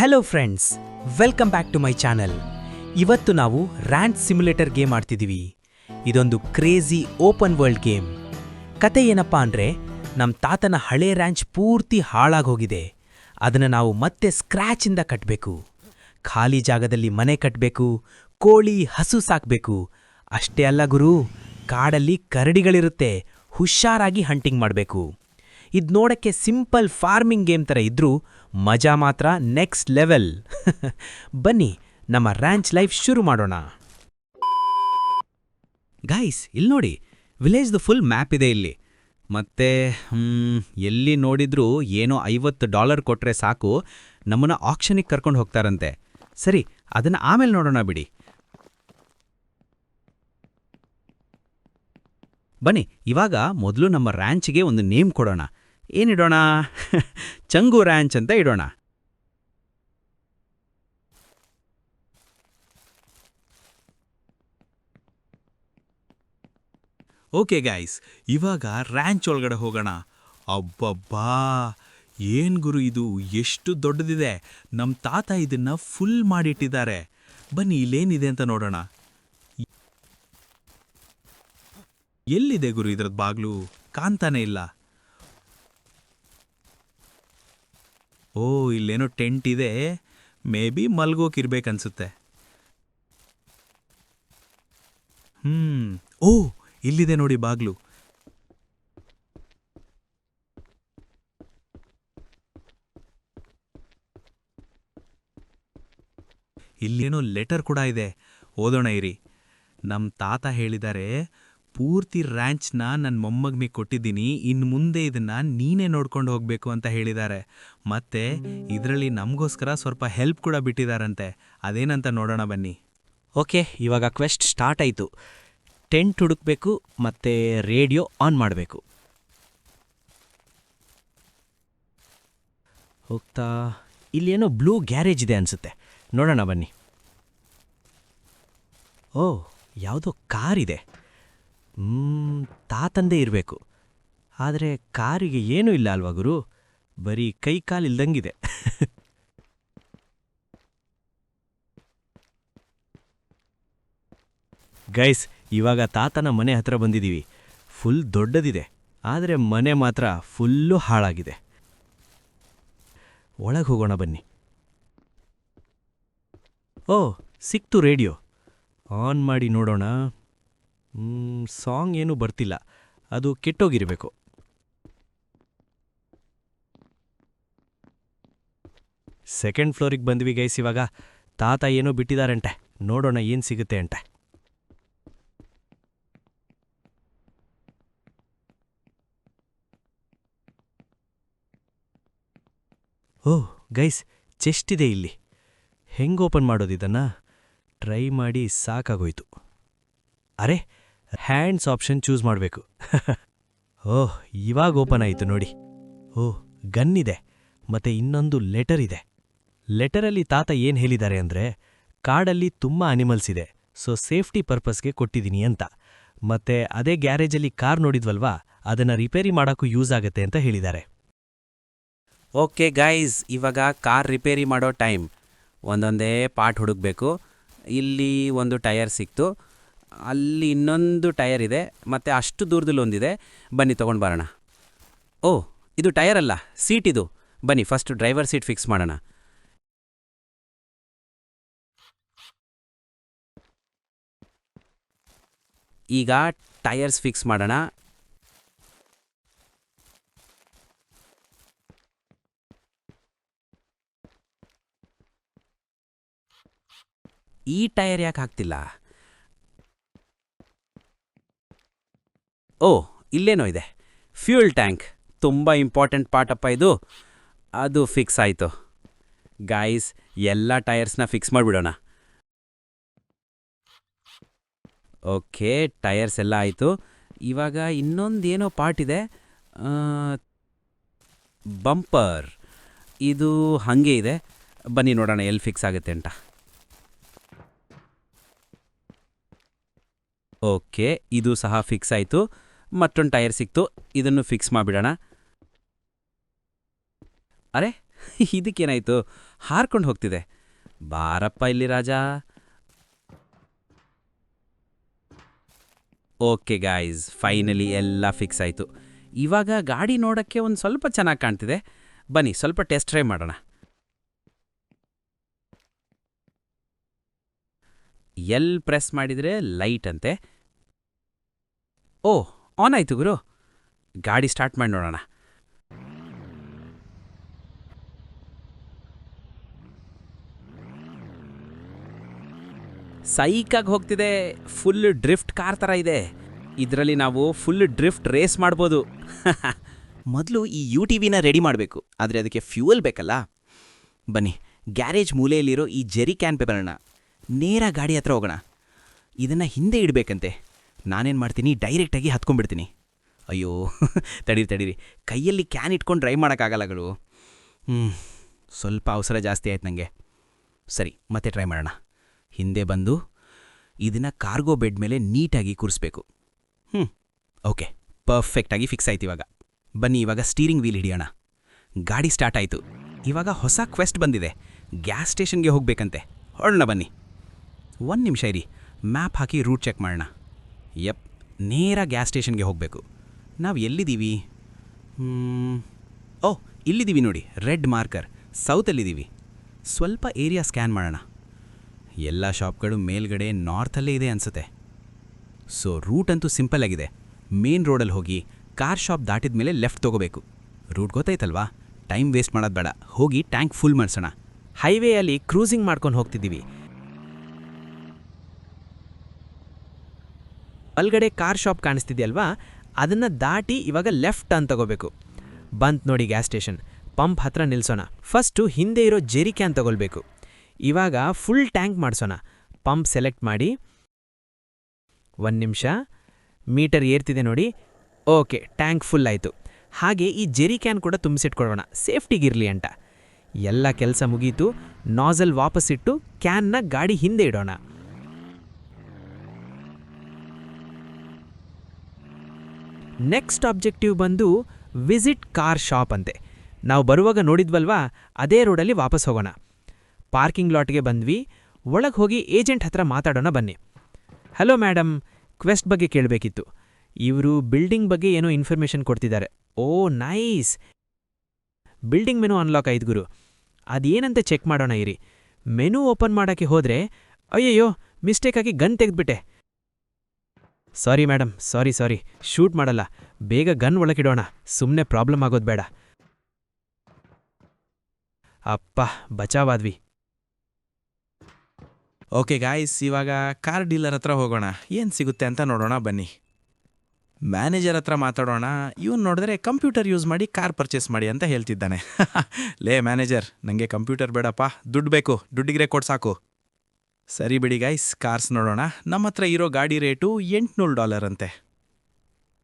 Hello friends welcome back to my channel ಇವತ್ತು ನಾವು rant simulator game ಆಡ್ತಿದ್ದೀವಿ ಇದೊಂದು crazy open world game ಕತೆ ಏನಪ್ಪ ಅಂದರೆ ನಮ್ಮ ತಾತನ ಹಳೆ ರ್ಯಾಂಚ್ ಪೂರ್ತಿ ಹಾಳಾಗೋಗಿದೆ ಅದನ್ನು ನಾವು ಮತ್ತೆ ಸ್ಕ್ರ್ಯಾಚಿಂದ ಕಟ್ಟಬೇಕು ಖಾಲಿ ಜಾಗದಲ್ಲಿ ಮನೆ ಕಟ್ಟಬೇಕು ಕೋಳಿ, ಹಸು ಸಾಕಬೇಕು. ಅಷ್ಟೇ ಅಲ್ಲ ಗುರು, ಕಾಡಲ್ಲಿ ಕರಡಿಗಳಿರುತ್ತೆ, ಹುಷಾರಾಗಿ ಹಂಟಿಂಗ್ ಮಾಡಬೇಕು. ಇದು ನೋಡೋಕ್ಕೆ ಸಿಂಪಲ್ ಫಾರ್ಮಿಂಗ್ ಗೇಮ್ ಥರ ಇದ್ರೂ ಮಜಾ ಮಾತ್ರ ನೆಕ್ಸ್ಟ್ ಲೆವೆಲ್ ಬನ್ನಿ, ನಮ್ಮ ರ್ಯಾಂಚ್ ಲೈಫ್ ಶುರು ಮಾಡೋಣ. ಗಾಯ್ಸ್ ಇಲ್ಲಿ ನೋಡಿ ವಿಲೇಜ್ದು ಫುಲ್ ಮ್ಯಾಪ್ ಇದೆ ಇಲ್ಲಿ. ಮತ್ತೆ ಎಲ್ಲಿ ನೋಡಿದರೂ ಏನೋ ಐವತ್ತು ಡಾಲರ್ ಕೊಟ್ಟರೆ ಸಾಕು, ನಮ್ಮನ್ನು ಆಕ್ಷನಿಗೆ ಕರ್ಕೊಂಡು ಹೋಗ್ತಾರಂತೆ. ಸರಿ, ಅದನ್ನು ಆಮೇಲೆ ನೋಡೋಣ ಬಿಡಿ. ಬನ್ನಿ, ಇವಾಗ ಮೊದಲು ನಮ್ಮ ರ್ಯಾಂಚ್ಗೆ ಒಂದು ನೇಮ್ ಕೊಡೋಣ. ಏನಿಡೋಣ? ಚಂಗು ರ್ಯಾಂಚ್ ಅಂತ ಇಡೋಣ. ಓಕೆ ಗಾಯ್ಸ್, ಇವಾಗ ರ್ಯಾಂಚ್ ಒಳಗಡೆ ಹೋಗೋಣ. ಅಬ್ಬಬ್ಬಾ, ಏನ್ ಗುರು ಇದು? ಎಷ್ಟು ದೊಡ್ಡದಿದೆ. ನಮ್ಮ ತಾತ ಇದನ್ನ ಫುಲ್ ಮಾಡಿಟ್ಟಿದ್ದಾರೆ. ಬನ್ನಿ, ಇಲ್ಲೇನಿದೆ ಅಂತ ನೋಡೋಣ. ಎಲ್ಲಿದೆ ಗುರು ಇದ್ರದ್ದು ಬಾಗ್ಲು? ಕಾಣ್ತಾನೆ ಇಲ್ಲ. ಓ, ಇಲ್ಲೇನೋ ಟೆಂಟ್ ಇದೆ. May be ಮಲ್ಗೋಕಿರ್ಬೇಕನ್ಸುತ್ತೆ. ಹ್ಮ್. ಓ, ಇಲ್ಲಿದೆ ನೋಡಿ ಬಾಗ್ಲು. ಇಲ್ಲೇನೋ ಲೆಟರ್ ಕೂಡ ಇದೆ. ಓದೋಣ ಇರಿ. ನಮ್ಮ ತಾತ ಹೇಳಿದ್ದಾರೆ ಪೂರ್ತಿ ರ್ಯಾಂಚ್ನ ನನ್ನ ಮೊಮ್ಮಗನಿಗೆ ಕೊಟ್ಟಿದ್ದೀನಿ ಇನ್ನು ಮುಂದೆ ಇದನ್ನು ನೀನೇ ನೋಡ್ಕೊಂಡು ಹೋಗಬೇಕು ಅಂತ ಹೇಳಿದ್ದಾರೆ ಮತ್ತೆ ಇದರಲ್ಲಿ ನಮಗೋಸ್ಕರ ಸ್ವಲ್ಪ ಹೆಲ್ಪ್ ಕೂಡ ಬಿಟ್ಟಿದಾರಂತೆ. ಅದೇನಂತ ನೋಡೋಣ ಬನ್ನಿ. ಓಕೆ, ಇವಾಗ ಕ್ವೆಸ್ಟ್ ಸ್ಟಾರ್ಟ್ ಆಯಿತು. ಟೆಂಟ್ ಹುಡುಕ್ಬೇಕು, ಮತ್ತು ರೇಡಿಯೋ ಆನ್ ಮಾಡಬೇಕು. ಹೋಗ್ತಾ, ಇಲ್ಲೇನೋ ಬ್ಲೂ ಗ್ಯಾರೇಜ್ ಇದೆ ಅನಿಸುತ್ತೆ. ನೋಡೋಣ ಬನ್ನಿ. ಓ, ಯಾವುದೋ ಕಾರ್ ಇದೆ ತಾತಂದೇ ಇರಬೇಕು. ಆದರೆ ಕಾರಿಗೆ ಏನೂ ಇಲ್ಲ ಅಲ್ವಾ ಗುರು? ಬರೀ ಕೈ ಕಾಲಿಲ್ದಂಗಿದೆ ಗೈಸ್, ಇವಾಗ ತಾತನ ಮನೆ ಹತ್ರ ಬಂದಿದ್ದೀವಿ ಫುಲ್ ದೊಡ್ಡದಿದೆ. ಆದರೆ ಮನೆ ಮಾತ್ರ ಫುಲ್ಲು ಹಾಳಾಗಿದೆ. ಒಳಗೆ ಹೋಗೋಣ ಬನ್ನಿ. ಓ, ಸಿಕ್ತು ರೇಡಿಯೋ. ಆನ್ ಮಾಡಿ ನೋಡೋಣ. ಸಾಂಗ್ ಏನೂ ಬರ್ತಿಲ್ಲ. ಅದು ಕೆಟ್ಟೋಗಿರಬೇಕು. ಸೆಕೆಂಡ್ ಫ್ಲೋರಿಗೆ ಬಂದ್ವಿ ಗೈಸ್ ಇವಾಗ. ತಾತ ಏನೋ ಬಿಟ್ಟಿದಾರಂಟೆ ನೋಡೋಣ ಏನು ಸಿಗುತ್ತೆ ಅಂತೆ. ಓಹ್ ಗೈಸ್, ಚೆಸ್ಟ್ ಇದೆ ಇಲ್ಲಿ. ಹೆಂಗೆ ಓಪನ್ ಮಾಡೋದಿದನ್ನ ಟ್ರೈ ಮಾಡಿ ಸಾಕಾಗೋಯ್ತು. ಅರೆ ಹ್ಯಾಂಡ್ಸ್ ಆಪ್ಷನ್ ಚೂಸ್ ಮಾಡಬೇಕು. ಓಹ್, ಇವಾಗ ಓಪನ್ ಆಯಿತು ನೋಡಿ. ಓಹ್, ಗನ್ ಇದೆ, ಮತ್ತೆ ಇನ್ನೊಂದು ಲೆಟರ್ ಇದೆ. ಲೆಟರಲ್ಲಿ ತಾತ ಏನು ಹೇಳಿದ್ದಾರೆ ಅಂದರೆ, ಕಾಡಲ್ಲಿ ತುಂಬ ಅನಿಮಲ್ಸ್ ಇದೆ, ಸೊ ಸೇಫ್ಟಿ ಪರ್ಪಸ್ಗೆ ಕೊಟ್ಟಿದ್ದೀನಿ ಅಂತ. ಮತ್ತೆ ಅದೇ ಗ್ಯಾರೇಜಲ್ಲಿ ಕಾರ್ ನೋಡಿದ್ವಲ್ವಾ, ಅದನ್ನು ರಿಪೇರಿ ಮಾಡೋಕ್ಕೂ ಯೂಸ್ ಆಗುತ್ತೆ ಅಂತ ಹೇಳಿದ್ದಾರೆ. ಓಕೆ ಗೈಸ್ ಇವಾಗ ಕಾರ್ ರಿಪೇರಿ ಮಾಡೋ ಟೈಮ್. ಒಂದೊಂದೇ ಪಾರ್ಟ್ ಹುಡುಕ್ಬೇಕು. ಇಲ್ಲಿ ಒಂದು ಟಯರ್ ಸಿಕ್ತು. ಅಲ್ಲಿ ಇನ್ನೊಂದು ಟೈರ್ ಇದೆ, ಮತ್ತು ಅಷ್ಟು ದೂರದಲ್ಲಿ ಒಂದಿದೆ. ಬನ್ನಿ, ತೊಗೊಂಡು ಬರೋಣ. ಓ, ಇದು ಟೈರ್ ಅಲ್ಲ, ಸೀಟ್ ಇದು. ಬನ್ನಿ ಫಸ್ಟ್ ಡ್ರೈವರ್ ಸೀಟ್ ಫಿಕ್ಸ್ ಮಾಡೋಣ. ಈಗ ಟೈರ್ಸ್ ಫಿಕ್ಸ್ ಮಾಡೋಣ. ಈ ಟೈರ್ ಯಾಕೆ ಹಾಕ್ತಿಲ್ಲ? ಓ, ಇಲ್ಲೇನೋ ಇದೆ. Fuel tank. ತುಂಬ ಇಂಪಾರ್ಟೆಂಟ್ ಪಾರ್ಟಪ್ಪ ಇದು. ಅದು ಫಿಕ್ಸ್ ಆಯಿತು. ಗಾಯ್ಸ್ ಎಲ್ಲ ಟೈರ್ಸ್ನ ಫಿಕ್ಸ್ ಮಾಡಿಬಿಡೋಣ. ಓಕೆ, ಟೈರ್ಸ್ ಎಲ್ಲ ಆಯಿತು. ಇವಾಗ ಇನ್ನೊಂದೇನೋ ಪಾರ್ಟ್ ಇದೆ. ಬಂಪರ್. ಇದು ಹಾಗೆ ಇದೆ. ಬನ್ನಿ ನೋಡೋಣ ಎಲ್ಲಿ ಫಿಕ್ಸ್ ಆಗುತ್ತೆ ಅಂತ. ಓಕೆ, ಇದು ಸಹ ಫಿಕ್ಸ್ ಆಯಿತು. ಮತ್ತೊಂದು ಟೈರ್ ಸಿಕ್ತು. ಇದನ್ನು ಫಿಕ್ಸ್ ಮಾಡಿಬಿಡೋಣ. ಅರೆ, ಇದಕ್ಕೇನಾಯಿತು? ಹಾರ್ಕೊಂಡು ಹೋಗ್ತಿದೆ. ಬಾರಪ್ಪ ಇಲ್ಲಿ ರಾಜ. ಓಕೆ ಗಾಯ್ಸ್ ಫೈನಲಿ ಎಲ್ಲ ಫಿಕ್ಸ್ ಆಯಿತು. ಇವಾಗ ಗಾಡಿ ನೋಡೋಕ್ಕೆ ಒಂದು ಸ್ವಲ್ಪ ಚೆನ್ನಾಗಿ ಕಾಣ್ತಿದೆ. ಬನ್ನಿ, ಸ್ವಲ್ಪ ಟೆಸ್ಟ್ ಡ್ರೈವ್ ಮಾಡೋಣ. ಎಲ್ ಪ್ರೆಸ್ ಮಾಡಿದರೆ ಲೈಟ್ ಅಂತೆ. ಓ ಆನ್ ಆಯಿತು ಗುರು. ಗಾಡಿ ಸ್ಟಾರ್ಟ್ ಮಾಡಿ ನೋಡೋಣ. ಸೈಕಾಗಿ ಹೋಗ್ತಿದೆ. ಫುಲ್ ಡ್ರಿಫ್ಟ್ ಕಾರ್ ಥರ ಇದೆ. ಇದರಲ್ಲಿ ನಾವು ಫುಲ್ ಡ್ರಿಫ್ಟ್ ರೇಸ್ ಮಾಡ್ಬೋದು. ಮೊದಲು ಈ ಯು ಟಿ ವಿನ ರೆಡಿ ಮಾಡಬೇಕು. ಆದರೆ ಅದಕ್ಕೆ ಫ್ಯೂಯಲ್ ಬೇಕಲ್ಲ. ಬನ್ನಿ, ಗ್ಯಾರೇಜ್ ಮೂಲೆಯಲ್ಲಿರೋ ಈ ಜೆರಿ ಕ್ಯಾನ್ ಪೇಪರ್ನ ನೇರ ಗಾಡಿ ಹತ್ರ ಹೋಗೋಣ. ಇದನ್ನು ಹಿಂದೆ ಇಡಬೇಕಂತೆ. ನಾನೇನು ಮಾಡ್ತೀನಿ? ಡೈರೆಕ್ಟಾಗಿ ಹತ್ಕೊಂಡ್ಬಿಡ್ತೀನಿ. ಅಯ್ಯೋ, ತಡೀರಿ ತಡೀರಿ. ಕೈಯಲ್ಲಿ ಕ್ಯಾನ್ ಇಟ್ಕೊಂಡು ಡ್ರೈವ್ ಮಾಡೋಕ್ಕಾಗಲ್ಲಗಳು ಹ್ಞೂ ಸ್ವಲ್ಪ ಅವಸರ ಜಾಸ್ತಿ ಆಯ್ತು ನನಗೆ ಸರಿ, ಮತ್ತೆ ಟ್ರೈ ಮಾಡೋಣ. ಹಿಂದೆ ಬಂದು ಇದನ್ನು ಕಾರ್ಗೋ ಬೆಡ್ ಮೇಲೆ ನೀಟಾಗಿ ಕೂರಿಸ್ಬೇಕು. ಹ್ಞೂ ಓಕೆ ಪರ್ಫೆಕ್ಟಾಗಿ ಫಿಕ್ಸ್ ಆಯ್ತು ಇವಾಗ. ಬನ್ನಿ, ಇವಾಗ ಸ್ಟೀರಿಂಗ್ ವೀಲ್ ಹಿಡಿಯೋಣ. ಗಾಡಿ ಸ್ಟಾರ್ಟ್ ಆಯಿತು. ಇವಾಗ ಹೊಸ ಕ್ವೆಸ್ಟ್ ಬಂದಿದೆ. ಗ್ಯಾಸ್ ಸ್ಟೇಷನ್ಗೆ ಹೋಗಬೇಕಂತೆ. ಹೊರಡೋಣ ಬನ್ನಿ. ಒಂದು ನಿಮಿಷ ಇರಿ. ಮ್ಯಾಪ್ ಹಾಕಿ ರೂಟ್ ಚೆಕ್ ಮಾಡೋಣ. ಯಪ್, ನೇರ ಗ್ಯಾಸ್ ಸ್ಟೇಷನ್ಗೆ ಹೋಗಬೇಕು. ನಾವು ಎಲ್ಲಿದ್ದೀವಿ? ಓ, ಇಲ್ಲಿದ್ದೀವಿ ನೋಡಿ, ರೆಡ್ ಮಾರ್ಕರ್, ಸೌತಲ್ಲಿದ್ದೀವಿ. ಸ್ವಲ್ಪ ಏರಿಯಾ ಸ್ಕ್ಯಾನ್ ಮಾಡೋಣ. ಎಲ್ಲ ಶಾಪ್ಗಳು ಮೇಲ್ಗಡೆ ನಾರ್ತಲ್ಲೇ ಇದೆ ಅನಿಸುತ್ತೆ. ಸೊ, ರೂಟ್ ಅಂತೂ ಸಿಂಪಲ್ ಆಗಿದೆ. ಮೇನ್ ರೋಡಲ್ಲಿ ಹೋಗಿ, ಕಾರ್ ಶಾಪ್ ದಾಟಿದ ಮೇಲೆ ಲೆಫ್ಟ್ ತೊಗೋಬೇಕು. ರೂಟ್ ಗೊತ್ತಾಯ್ತಲ್ವಾ? ಟೈಮ್ ವೇಸ್ಟ್ ಮಾಡೋದು ಬೇಡ. ಹೋಗಿ ಟ್ಯಾಂಕ್ ಫುಲ್ ಮಾಡಿಸೋಣ. ಹೈವೇಯಲ್ಲಿ ಕ್ರೂಸಿಂಗ್ ಮಾಡ್ಕೊಂಡು ಹೋಗ್ತಿದ್ದೀವಿ. ಒಳಗಡೆ ಕಾರ್ ಶಾಪ್ ಕಾಣಿಸ್ತಿದೆಯಲ್ವಾ? ಅದನ್ನು ದಾಟಿ ಇವಾಗ ಲೆಫ್ಟ್ ಟರ್ನ್ ತಗೋಬೇಕು. ಬಂತ್ ನೋಡಿ ಗ್ಯಾಸ್ ಸ್ಟೇಷನ್ ಪಂಪ್ ಹತ್ರ ನಿಲ್ಸೋಣ. ಫಸ್ಟು ಹಿಂದೆ ಇರೋ ಜೆರಿ ಕ್ಯಾನ್ ತಗೊಳ್ಬೇಕು. ಇವಾಗ ಫುಲ್ ಟ್ಯಾಂಕ್ ಮಾಡಿಸೋಣ. ಪಂಪ್ ಸೆಲೆಕ್ಟ್ ಮಾಡಿ. ಒಂದು ನಿಮಿಷ. ಮೀಟರ್ ಏರ್ತಿದೆ ನೋಡಿ. ಓಕೆ ಟ್ಯಾಂಕ್ ಫುಲ್ ಆಯಿತು. ಹಾಗೆ ಈ ಜೆರಿ ಕ್ಯಾನ್ ಕೂಡ ತುಂಬಿಸಿಟ್ಕೊಳ್ಳೋಣ ಸೇಫ್ಟಿಗಿರಲಿ ಅಂತ. ಎಲ್ಲ ಕೆಲಸ ಮುಗೀತು. ನಾಜಲ್ ವಾಪಸ್ಸಿಟ್ಟು ಕ್ಯಾನ್ನ ಗಾಡಿ ಹಿಂದೆ ಇಡೋಣ. ನೆಕ್ಸ್ಟ್ ಆಬ್ಜೆಕ್ಟಿವ್ ಬಂದು ವಿಸಿಟ್ ಕಾರ್ ಶಾಪ್ ಅಂತೆ. ನಾವು ಬರುವಾಗ ನೋಡಿದ್ವಲ್ವಾ? ಅದೇ ರೋಡಲ್ಲಿ ವಾಪಸ್ ಹೋಗೋಣ. ಪಾರ್ಕಿಂಗ್ ಲಾಟ್ಗೆ ಬಂದ್ವಿ. ಒಳಗೆ ಹೋಗಿ ಏಜೆಂಟ್ ಹತ್ರ ಮಾತಾಡೋಣ ಬನ್ನಿ. ಹಲೋ ಮೇಡಮ್ ಕ್ವೆಸ್ಟ್ ಬಗ್ಗೆ ಕೇಳಬೇಕಿತ್ತು. ಇವರು ಬಿಲ್ಡಿಂಗ್ ಬಗ್ಗೆ ಏನೋ ಇನ್ಫಾರ್ಮೇಷನ್ ಕೊಡ್ತಿದ್ದಾರೆ. ಓ, ನೈಸ್. ಬಿಲ್ಡಿಂಗ್ ಮೆನು ಅನ್ಲಾಕ್ ಆಯ್ತು ಗುರು. ಅದೇನಂತ ಚೆಕ್ ಮಾಡೋಣ ಇರಿ. ಮೆನು ಓಪನ್ ಮಾಡೋಕ್ಕೆ ಹೋದರೆ, ಅಯ್ಯಯ್ಯೋ, ಮಿಸ್ಟೇಕಾಗಿ gun ತೆಗೆದ್ಬಿಟ್ಟೆ. Sorry madam sorry sorry. Shoot ಮಾಡಲ್ಲ. ಬೇಗ ಗನ್ ಒಳಗಿಡೋಣ. ಸುಮ್ಮನೆ ಪ್ರಾಬ್ಲಮ್ ಆಗೋದು ಬೇಡ. ಅಪ್ಪ, ಬಚಾವಾದ್ವಿ. ಓಕೆ ಗಾಯ್ಸ್, ಇವಾಗ ಕಾರ್ ಡೀಲರ್ ಹತ್ರ ಹೋಗೋಣ. ಏನು ಸಿಗುತ್ತೆ ಅಂತ ನೋಡೋಣ, ಬನ್ನಿ. ಮ್ಯಾನೇಜರ್ ಹತ್ರ ಮಾತಾಡೋಣ. ಇವನು ನೋಡಿದ್ರೆ ಕಂಪ್ಯೂಟರ್ ಯೂಸ್ ಮಾಡಿ ಕಾರ್ ಪರ್ಚೇಸ್ ಮಾಡಿ ಅಂತ ಹೇಳ್ತಿದ್ದಾನೆ. ಲೇ ಮ್ಯಾನೇಜರ್ ನನಗೆ ಕಂಪ್ಯೂಟರ್ ಬೇಡಪ್ಪ. ದುಡ್ಡು ಬೇಕು. ದುಡ್ಡಿಗೆ ಕೊಡ್ಸಾಕು ಸಾಕು. ಸರಿ ಬಿಡಿ ಗೈಸ್ ಕಾರ್ಸ್ ನೋಡೋಣ. ನಮ್ಮ ಹತ್ರ ಇರೋ ಗಾಡಿ ರೇಟು ಎಂಟುನೂರು ಡಾಲರ್ ಅಂತೆ.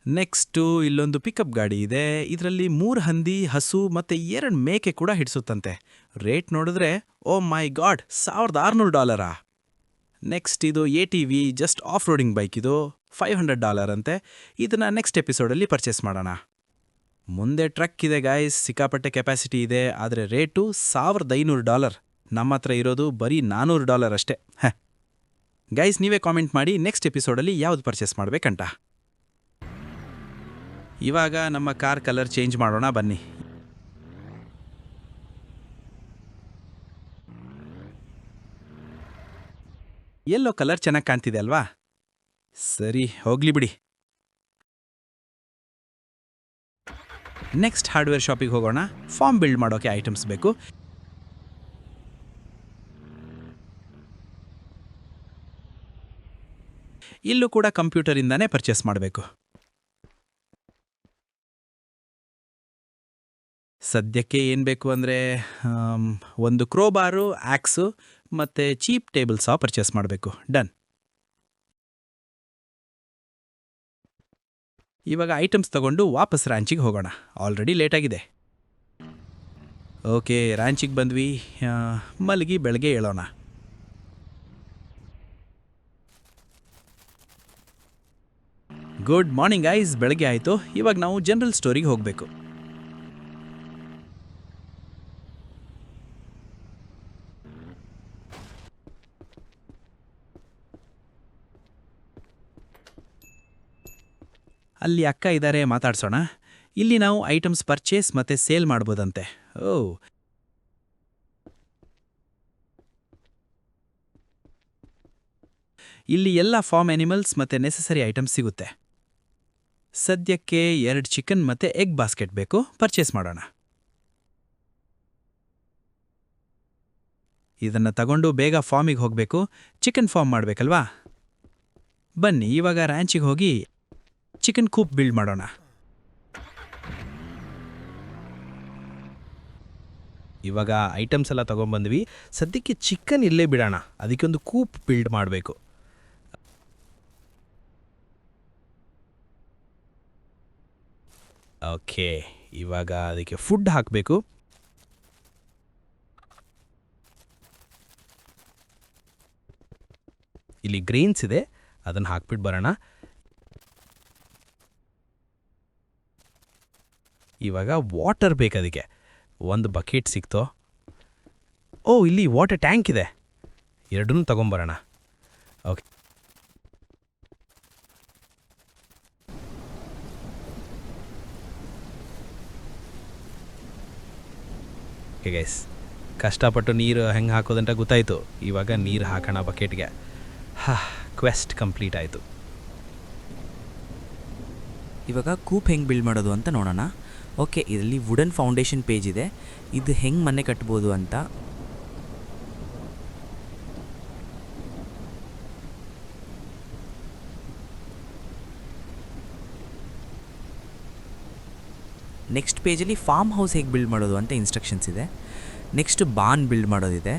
ನೆಕ್ಸ್ಟು ಇಲ್ಲೊಂದು ಪಿಕಪ್ ಗಾಡಿ ಇದೆ. ಇದರಲ್ಲಿ ಮೂರು ಹಂದಿ, ಹಸು ಮತ್ತು ಎರಡು ಮೇಕೆ ಕೂಡ ಹಿಡಿಸುತ್ತಂತೆ. ರೇಟ್ ನೋಡಿದ್ರೆ ಓ ಮೈ ಗಾಡ್ ಸಾವಿರದ ಆರುನೂರು ಡಾಲರಾ ನೆಕ್ಸ್ಟ್ ಇದು A T V just off roading bike ಇದು ಫೈವ್ ಹಂಡ್ರೆಡ್ ಡಾಲರ್ ಅಂತೆ. ಇದನ್ನು ನೆಕ್ಸ್ಟ್ ಎಪಿಸೋಡಲ್ಲಿ ಪರ್ಚೇಸ್ ಮಾಡೋಣ. ಮುಂದೆ ಟ್ರಕ್ ಇದೆ ಗಾಯ್ಸ್ ಸಿಕ್ಕಾಪಟ್ಟೆ ಕೆಪಾಸಿಟಿ ಇದೆ, ಆದರೆ ರೇಟು ಸಾವಿರದ ಐನೂರು ಡಾಲರ್ ನಮ್ಮ ಹತ್ರ ಇರೋದು ಬರೀ ನಾನ್ನೂರು ಡಾಲರ್ ಅಷ್ಟೇ. ಹಾಂ. ಗೈಸ್, ನೀವೇ ಕಾಮೆಂಟ್ ಮಾಡಿ ನೆಕ್ಸ್ಟ್ ಎಪಿಸೋಡಲ್ಲಿ ಯಾವ್ದು ಪರ್ಚೇಸ್ ಮಾಡಬೇಕಂತ. ಇವಾಗ ನಮ್ಮ ಕಾರ್ ಕಲರ್ ಚೇಂಜ್ ಮಾಡೋಣ, ಬನ್ನಿ. ಎಲ್ಲೋ ಕಲರ್ ಚೆನ್ನಾಗಿ ಕಾಣ್ತಿದೆ ಅಲ್ವಾ? ಸರಿ, ಹೋಗ್ಲಿ ಬಿಡಿ. ನೆಕ್ಸ್ಟ್ ಹಾರ್ಡ್ವೇರ್ ಶಾಪಿಗೆ ಹೋಗೋಣ. ಫಾರ್ಮ್ ಬಿಲ್ಡ್ ಮಾಡೋಕೆ ಐಟಮ್ಸ್ ಬೇಕು. ಇಲ್ಲೂ ಕೂಡ ಕಂಪ್ಯೂಟರಿಂದನೇ ಪರ್ಚೇಸ್ ಮಾಡಬೇಕು. ಸದ್ಯಕ್ಕೆ ಏನು ಬೇಕು ಅಂದರೆ ಒಂದು ಕ್ರೋಬಾರು ಆ್ಯಕ್ಸು ಮತ್ತು ಚೀಪ್ ಟೇಬಲ್ ಸಹ ಪರ್ಚೇಸ್ ಮಾಡಬೇಕು. ಡನ್. ಇವಾಗ ಐಟಮ್ಸ್ ತಗೊಂಡು ವಾಪಸ್ ರ್ಯಾಂಚಿಗೆ ಹೋಗೋಣ. ಆಲ್ರೆಡಿ ಲೇಟಾಗಿದೆ. ಓಕೆ ರ್ಯಾಂಚಿಗೆ ಬಂದ್ವಿ. ಮಲಗಿ ಬೆಳಗ್ಗೆ ಹೇಳೋಣ ಗುಡ್ ಮಾರ್ನಿಂಗ್ ಐಸ್ ಬೆಳಗ್ಗೆ ಆಯಿತು. ಇವಾಗ ನಾವು ಜನರಲ್ ಸ್ಟೋರಿಗೆ ಹೋಗಬೇಕು. ಅಲ್ಲಿ ಅಕ್ಕ ಇದ್ದಾರೆ ಮಾತಾಡ್ಸೋಣ. ಇಲ್ಲಿ ನಾವು ಐಟಮ್ಸ್ ಪರ್ಚೇಸ್ ಮತ್ತೆ ಸೇಲ್ ಮಾಡ್ಬೋದಂತೆ. ಓ. ಇಲ್ಲಿ ಎಲ್ಲ ಫಾರ್ಮ್ ಎನಿಮಲ್ಸ್ ಮತ್ತೆ ನೆಸೆಸರಿ ಐಟಮ್ಸ್ ಸಿಗುತ್ತೆ. ಸದ್ಯಕ್ಕೆ ಎರಡು ಚಿಕನ್ ಮತ್ತೆ ಎಗ್ ಬಾಸ್ಕೆಟ್ ಬೇಕು. ಪರ್ಚೇಸ್ ಮಾಡೋಣ. ಇದನ್ನು ತಗೊಂಡು ಬೇಗ ಫಾರ್ಮಿಗೆ ಹೋಗಬೇಕು. ಚಿಕನ್ ಫಾರ್ಮ್ ಮಾಡಬೇಕಲ್ವಾ? ಬನ್ನಿ, ಇವಾಗ ರ್ಯಾಂಚಿಗೆ ಹೋಗಿ ಚಿಕನ್ ಕೂಪ್ ಬಿಲ್ಡ್ ಮಾಡೋಣ. ಇವಾಗ ಐಟಮ್ಸ್ ಎಲ್ಲ ತೊಗೊಂಬಂದ್ವಿ ಸದ್ಯಕ್ಕೆ ಚಿಕನ್ ಇಲ್ಲೇ ಬಿಡೋಣ. ಅದಕ್ಕೊಂದು ಕೂಪ್ ಬಿಲ್ಡ್ ಮಾಡಬೇಕು. ಓಕೆ, ಇವಾಗ ಅದಕ್ಕೆ ಫುಡ್ ಹಾಕಬೇಕು. ಇಲ್ಲಿ ಗ್ರೀನ್ಸ್ ಇದೆ, ಅದನ್ನು ಹಾಕ್ಬಿಟ್ಟು ಬರೋಣ. ಇವಾಗ ವಾಟರ್ ಬೇಕು ಅದಕ್ಕೆ. ಒಂದು ಬಕೆಟ್ ಸಿಕ್ತೋ. ಓ, ಇಲ್ಲಿ ವಾಟರ್ ಟ್ಯಾಂಕ್ ಇದೆ. ಎರಡನ್ನೂ ತಗೊಂಬರೋಣ. ಓಕೆ. ಓಕೆ ಗೈಸ್ ಕಷ್ಟಪಟ್ಟು ನೀರು ಹೆಂಗೆ ಹಾಕೋದಂತ ಗೊತ್ತಾಯಿತು. ಇವಾಗ ನೀರು ಹಾಕೋಣ ಬಕೆಟ್ಗೆ. ಹಾ ಕ್ವೆಸ್ಟ್ ಕಂಪ್ಲೀಟ್ ಆಯಿತು. ಇವಾಗ ಕೂಪ್ ಹೆಂಗೆ ಬಿಲ್ಡ್ ಮಾಡೋದು ಅಂತ ನೋಡೋಣ. ಓಕೆ, ಇದರಲ್ಲಿ ವುಡನ್ ಫೌಂಡೇಶನ್ ಪೇಜ್ ಇದೆ. ಇದು ಹೆಂಗೆ ಮನೆ ಕಟ್ಬೋದು ಅಂತ ನೆಕ್ಸ್ಟ್ ಪೇಜಲ್ಲಿ ಫಾರ್ಮ್ ಹೌಸ್ ಹೇಗೆ ಬಿಲ್ಡ್ ಮಾಡೋದು ಅಂತ ಇನ್ಸ್ಟ್ರಕ್ಷನ್ಸ್ ಇದೆ. ನೆಕ್ಸ್ಟ್ ಬಾನ್ ಬಿಲ್ಡ್ ಮಾಡೋದಿದೆ.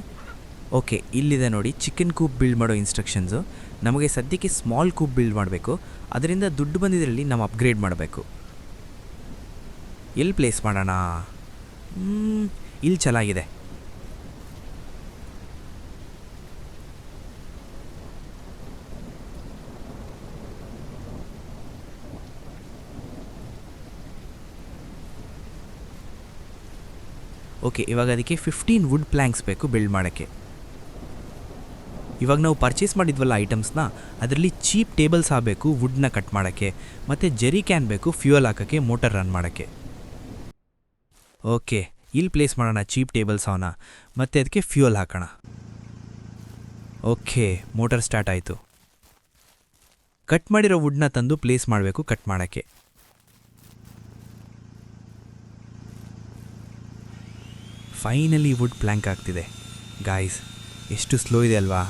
ಓಕೆ ಇಲ್ಲಿದೆ ನೋಡಿ ಚಿಕನ್ ಕೂಪ್ ಬಿಲ್ಡ್ ಮಾಡೋ ಇನ್ಸ್ಟ್ರಕ್ಷನ್ಸು ನಮಗೆ ಸದ್ಯಕ್ಕೆ ಸ್ಮಾಲ್ ಕೂಪ್ ಬಿಲ್ಡ್ ಮಾಡಬೇಕು. ಅದರಿಂದ ದುಡ್ಡು ಬಂದಿದ್ರಲ್ಲಿ ನಾವು ಅಪ್ಗ್ರೇಡ್ ಮಾಡಬೇಕು. ಎಲ್ಲಿ ಪ್ಲೇಸ್ ಮಾಡೋಣ? ಇಲ್ಲಿ ಚೆನ್ನಾಗಿದೆ ಓಕೆ, ಇವಾಗ ಅದಕ್ಕೆ ಫಿಫ್ಟೀನ್ ವುಡ್ ಪ್ಲ್ಯಾಂಕ್ಸ್ ಬೇಕು ಬಿಲ್ಡ್ ಮಾಡೋಕ್ಕೆ. ಇವಾಗ ನಾವು ಪರ್ಚೇಸ್ ಮಾಡಿದ್ವಲ್ಲ ಐಟಮ್ಸ್ನ ಅದರಲ್ಲಿ ಚೀಪ್ ಟೇಬಲ್ಸ್ ಆಗಬೇಕು ವುಡ್ನ ಕಟ್ ಮಾಡೋಕ್ಕೆ, ಮತ್ತು ಜೆರಿ ಕ್ಯಾನ್ ಬೇಕು ಫ್ಯೂಯಲ್ ಹಾಕೋಕ್ಕೆ ಮೋಟರ್ ರನ್ ಮಾಡೋಕ್ಕೆ. ಓಕೆ, ಇಲ್ಲಿ ಪ್ಲೇಸ್ ಮಾಡೋಣ ಚೀಪ್ ಟೇಬಲ್ಸ್ ಅವನ ಮತ್ತು ಅದಕ್ಕೆ ಫ್ಯೂಯಲ್ ಹಾಕೋಣ. ಓಕೆ ಮೋಟರ್ ಸ್ಟಾರ್ಟ್ ಆಯಿತು. ಕಟ್ ಮಾಡಿರೋ ವುಡ್ನ ತಂದು ಪ್ಲೇಸ್ ಮಾಡಬೇಕು ಕಟ್ ಮಾಡೋಕ್ಕೆ. ಫೈನಲಿ ವುಡ್ ಪ್ಲ್ಯಾಂಕ್ ಆಗ್ತಿದೆ. ಗಾಯ್ಸ್ ಎಷ್ಟು ಸ್ಲೋ ಇದೆ ಅಲ್ವಾ?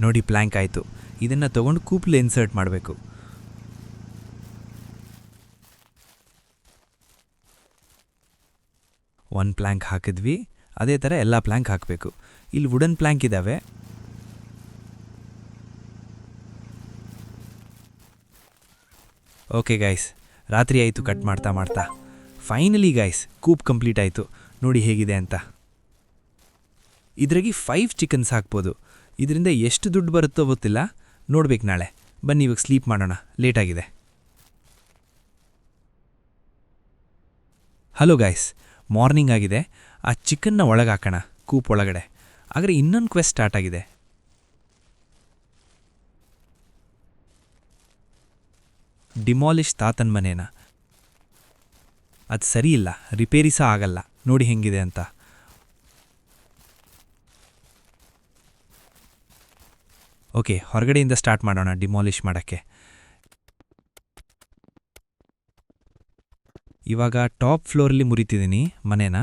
ನೋಡಿ ಪ್ಲ್ಯಾಂಕ್ ಆಯಿತು. ಇದನ್ನು ತಗೊಂಡು ಕೂಪ್ಲೆ ಇನ್ಸರ್ಟ್ ಮಾಡಬೇಕು. ಒನ್ ಪ್ಲ್ಯಾಂಕ್ ಹಾಕಿದ್ವಿ. ಅದೇ ಥರ ಎಲ್ಲ ಪ್ಲ್ಯಾಂಕ್ ಹಾಕಬೇಕು. ಇಲ್ಲಿ ವುಡನ್ ಪ್ಲ್ಯಾಂಕ್ ಇದ್ದಾವೆ ಓಕೆ ಗಾಯ್ಸ್ ರಾತ್ರಿ ಆಯಿತು ಕಟ್ ಮಾಡ್ತಾ ಮಾಡ್ತಾ. ಫೈನಲಿ ಗಾಯ್ಸ್ ಕೂಪ್ ಕಂಪ್ಲೀಟ್ ಆಯಿತು. ನೋಡಿ ಹೇಗಿದೆ ಅಂತ. ಇದ್ರಾಗಿ ಫೈವ್ ಚಿಕನ್ಸ್ ಹಾಕ್ಬೋದು. ಇದರಿಂದ ಎಷ್ಟು ದುಡ್ಡು ಬರುತ್ತೋ ಗೊತ್ತಿಲ್ಲ. ನೋಡ್ಬೇಕು ನಾಳೆ. ಬನ್ನಿ, ಇವಾಗ ಸ್ಲೀಪ್ ಮಾಡೋಣ. ಲೇಟಾಗಿದೆ ಹಲೋ ಗಾಯ್ಸ್ ಮಾರ್ನಿಂಗ್ ಆಗಿದೆ. ಆ ಚಿಕನ್ನ ಒಳಗೆ ಹಾಕೋಣ. ಕೂಪ್ ಒಳಗಡೆ. ಆದರೆ ಇನ್ನೊಂದು ಕ್ವೆಸ್ಟ್ ಸ್ಟಾರ್ಟ್ ಆಗಿದೆ. ಡಿಮಾಲಿಷ್ ತಾತನ ಮನೇನ? ಅದು ಸರಿ ಇಲ್ಲ ರಿಪೇರಿ ಸಹ ಆಗಲ್ಲ, ನೋಡಿ ಹೆಂಗಿದೆ ಅಂತ. ಓಕೆ, ಹೊರಗಡೆಯಿಂದ ಸ್ಟಾರ್ಟ್ ಮಾಡೋಣ ಡಿಮಾಲಿಷ್ ಮಾಡೋಕ್ಕೆ. ಇವಾಗ ಟಾಪ್ ಫ್ಲೋರಲ್ಲಿ ಮುರಿತಿದ್ದೀನಿ ಮನೇನ?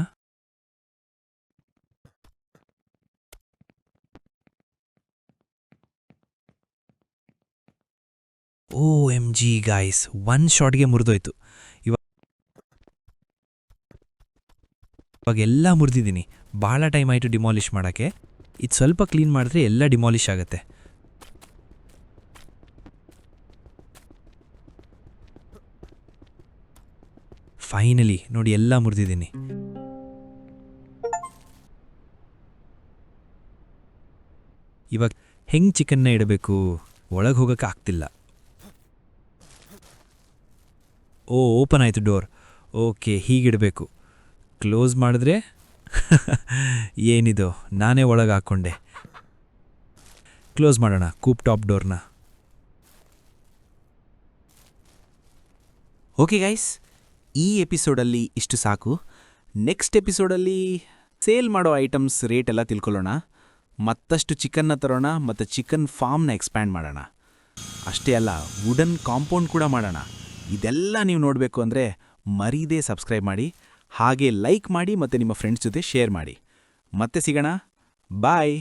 O M G guys one ಶಾಟ್ಗೆ ಮುರಿದೋಯ್ತು. ಇವಾಗ ಇವಾಗ ಎಲ್ಲ ಮುರಿದಿದ್ದೀನಿ. ಭಾಳ ಟೈಮ್ ಆಯಿತು ಡಿಮಾಲಿಷ್ ಮಾಡೋಕ್ಕೆ. ಇದು ಸ್ವಲ್ಪ ಕ್ಲೀನ್ ಮಾಡಿದ್ರೆ ಎಲ್ಲ ಡಿಮಾಲಿಷ್ ಆಗುತ್ತೆ. ಫೈನಲಿ ನೋಡಿ ಎಲ್ಲ ಮುರಿದಿದ್ದೀನಿ. ಇವಾಗ ಹೆಂಗೆ ಚಿಕನ್ನ ಇಡಬೇಕು? ಒಳಗೆ ಹೋಗೋಕ್ಕೆ ಆಗ್ತಿಲ್ಲ. ಓ ಓಪನ್ ಆಯಿತು ಡೋರ್ ಓಕೆ ಹೀಗಿಡಬೇಕು. ಕ್ಲೋಸ್ ಮಾಡಿದ್ರೆ ಏನಿದು? ನಾನೇ ಒಳಗೆ ಹಾಕ್ಕೊಂಡೆ ಕ್ಲೋಸ್ ಮಾಡೋಣ ಕೂಪ್ ಟಾಪ್ ಡೋರ್ನ ಓಕೆ ಗೈಸ್ ಈ ಎಪಿಸೋಡಲ್ಲಿ ಇಷ್ಟು ಸಾಕು. ನೆಕ್ಸ್ಟ್ ಎಪಿಸೋಡಲ್ಲಿ ಸೇಲ್ ಮಾಡೋ ಐಟಮ್ಸ್ ರೇಟ್ ಎಲ್ಲ ತಿಳ್ಕೊಳ್ಳೋಣ. ಮತ್ತಷ್ಟು ಚಿಕನ್ನ ತರೋಣ, ಮತ್ತು ಚಿಕನ್ ಫಾರ್ಮ್ನ ಎಕ್ಸ್ಪ್ಯಾಂಡ್ ಮಾಡೋಣ. ಅಷ್ಟೇ ಅಲ್ಲ ವುಡನ್ ಕಾಂಪೌಂಡ್ ಕೂಡ ಮಾಡೋಣ. ಇದೆಲ್ಲ ನೀವು ನೋಡಬೇಕು ಅಂದರೆ ಮರೀದೇ ಸಬ್ಸ್ಕ್ರೈಬ್ ಮಾಡಿ, ಹಾಗೆ ಲೈಕ್ ಮಾಡಿ ಮತ್ತು ನಿಮ್ಮ ಫ್ರೆಂಡ್ಸ್ ಜೊತೆ ಶೇರ್ ಮಾಡಿ. ಮತ್ತೆ ಸಿಗೋಣ. ಬಾಯ್